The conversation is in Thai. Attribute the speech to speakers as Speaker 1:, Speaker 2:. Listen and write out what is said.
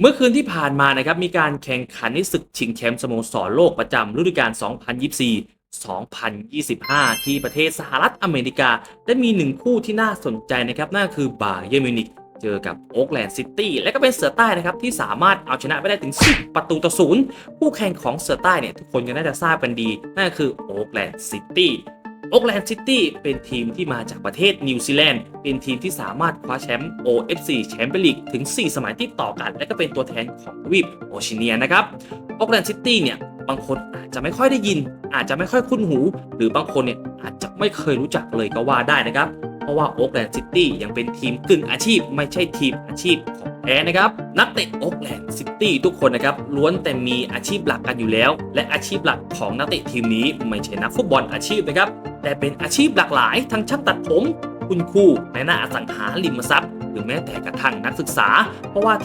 Speaker 1: เมื่อคืนที่ผ่านมานะครับมีการแข่งขันในศึกชิงแชมป์สโมสรโลกประจำฤดูกาล 2024-2025 ที่ประเทศสหรัฐอเมริกา และมีหนึ่งคู่ที่น่าสนใจนะครับนั่นคือบาเยอร์มิวนิกเจอกับโอ๊กแลนด์ซิตี้และก็เป็นเสือใต้นะครับที่สามารถเอาชนะไปได้ถึง 10 ประตูต่อศูนย์คู่แข่งของเสือใต้เนี่ยทุกคนก็น่าจะทราบกันดี นั่นคือโอ๊กแลนด์ซิตี้ โอ๊กแลนด์ซิตี้เป็นทีมที่มาจากประเทศนิวซีแลนด์ เป็นทีมที่สามารถคว้าแชมป์ OFC แชมเปี้ยนลีกถึง 4 สมัยติดต่อกัน และก็เป็นตัวแทนของทวีปโอชิเนียนะครับโอ๊กแลนด์ซิตี้เนี่ยบางคนอาจจะไม่ค่อยได้ยิน อาจจะไม่ค่อยคุ้นหู หรือบางคนเนี่ยอาจจะไม่เคยรู้จักเลยก็ว่าได้นะครับ เพราะว่าโอ๊กแลนด์ซิตี้ยังเป็นทีมกึ่งอาชีพ ไม่ใช่ทีมอาชีพของแท้นะครับนักเตะโอ๊กแลนด์ซิตี้ทุกคนนะครับล้วนแต่มีอาชีพหลักกันอยู่แล้ว และอาชีพหลักของนักเตะทีมนี้ไม่ใช่นักฟุตบอลอาชีพนะครับ แต่เป็นอาชีพหลากหลายทั้งช่างตัดผม คุณครูในหน้าอสังหาริมทรัพย์ หรือแม้แต่กระทั่งนักศึกษาเพราะว่า